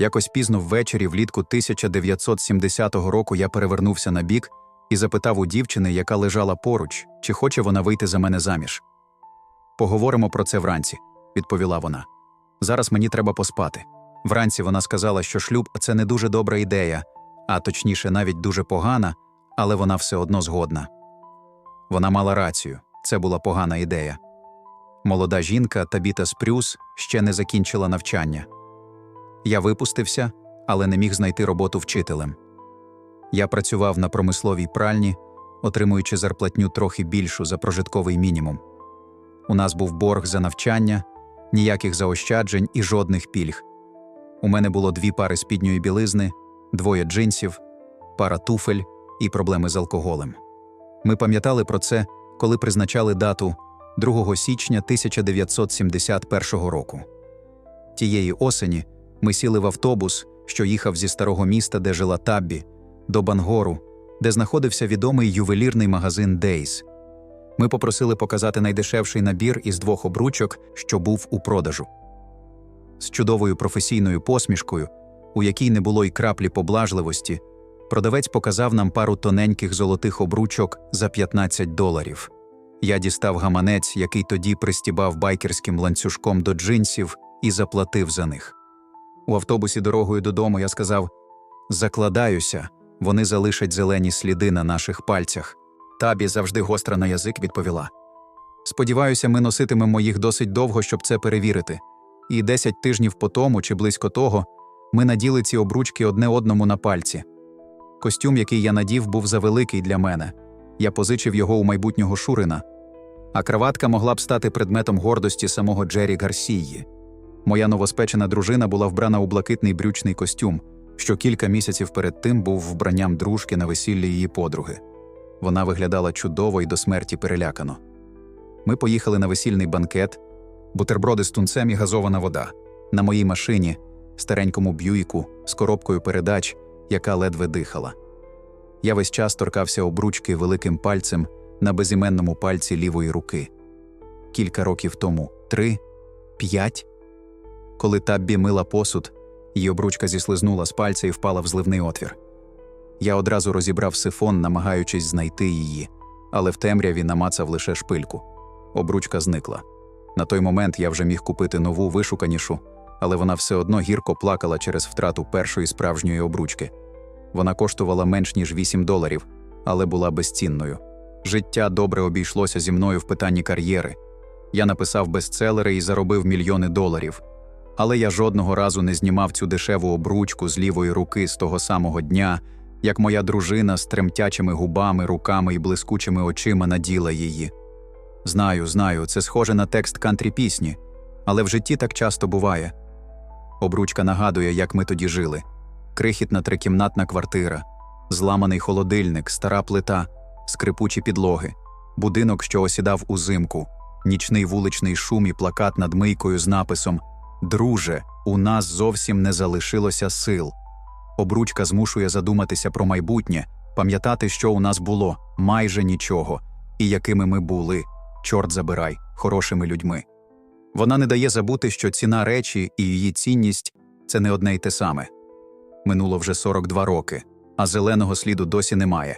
Якось пізно ввечері, влітку 1970 року, я перевернувся на бік і запитав у дівчини, яка лежала поруч, чи хоче вона вийти за мене заміж. Поговоримо про це вранці, відповіла вона. Зараз мені треба поспати. Вранці вона сказала, що шлюб це не дуже добра ідея, а точніше, навіть дуже погана, але вона все одно згодна. Вона мала рацію, це була погана ідея. Молода жінка Табіта Спрюс ще не закінчила навчання. Я випустився, але не міг знайти роботу вчителем. Я працював на промисловій пральні, отримуючи зарплатню трохи більшу за прожитковий мінімум. У нас був борг за навчання, ніяких заощаджень і жодних пільг. У мене було дві пари спідньої білизни, двоє джинсів, пара туфель і проблеми з алкоголем. Ми пам'ятали про це, коли призначали дату 2 січня 1971 року. Тієї осені ми сіли в автобус, що їхав зі старого міста, де жила Таббі, до Бангору, де знаходився відомий ювелірний магазин Дейс. Ми попросили показати найдешевший набір із двох обручок, що був у продажу. З чудовою професійною посмішкою, у якій не було й краплі поблажливості, продавець показав нам пару тоненьких золотих обручок за 15 доларів. Я дістав гаманець, який тоді пристібав байкерським ланцюжком до джинсів, і заплатив за них. У автобусі дорогою додому я сказав: Закладаюся, вони залишать зелені сліди на наших пальцях. Табі завжди гостра на язик відповіла. Сподіваюся, ми носитимемо їх досить довго, щоб це перевірити. І десять тижнів по тому чи близько того ми наділи ці обручки одне одному на пальці. Костюм, який я надів, був завеликий для мене. Я позичив його у майбутнього Шурина, а краватка могла б стати предметом гордості самого Джері Гарсії. Моя новоспечена дружина була вбрана у блакитний брючний костюм, що кілька місяців перед тим був вбранням дружки на весіллі її подруги. Вона виглядала чудово і до смерті перелякано. Ми поїхали на весільний банкет, бутерброди з тунцем і газована вода. На моїй машині, старенькому б'юйку, з коробкою передач, яка ледве дихала. Я весь час торкався обручки великим пальцем на безіменному пальці лівої руки. Кілька років тому три, п'ять. Коли Таббі мила посуд, її обручка зіслизнула з пальця і впала в зливний отвір. Я одразу розібрав сифон, намагаючись знайти її, але в темряві намацав лише шпильку. Обручка зникла. На той момент я вже міг купити нову вишуканішу, але вона все одно гірко плакала через втрату першої справжньої обручки. Вона коштувала менш ніж 8 доларів, але була безцінною. Життя добре обійшлося зі мною в питанні кар'єри. Я написав бестселери і заробив мільйони доларів. Але я жодного разу не знімав цю дешеву обручку з лівої руки з того самого дня, як моя дружина з тремтячими губами, руками і блискучими очима наділа її. Знаю, знаю, це схоже на текст кантрі пісні, але в житті так часто буває. Обручка нагадує, як ми тоді жили: крихітна трикімнатна квартира, зламаний холодильник, стара плита, скрипучі підлоги, будинок, що осідав узимку, нічний вуличний шум і плакат над мийкою з написом Друже, у нас зовсім не залишилося сил. Обручка змушує задуматися про майбутнє, пам'ятати, що у нас було майже нічого, і якими ми були, чорт забирай, хорошими людьми. Вона не дає забути, що ціна речі і її цінність це не одне й те саме. Минуло вже 42 роки, а зеленого сліду досі немає.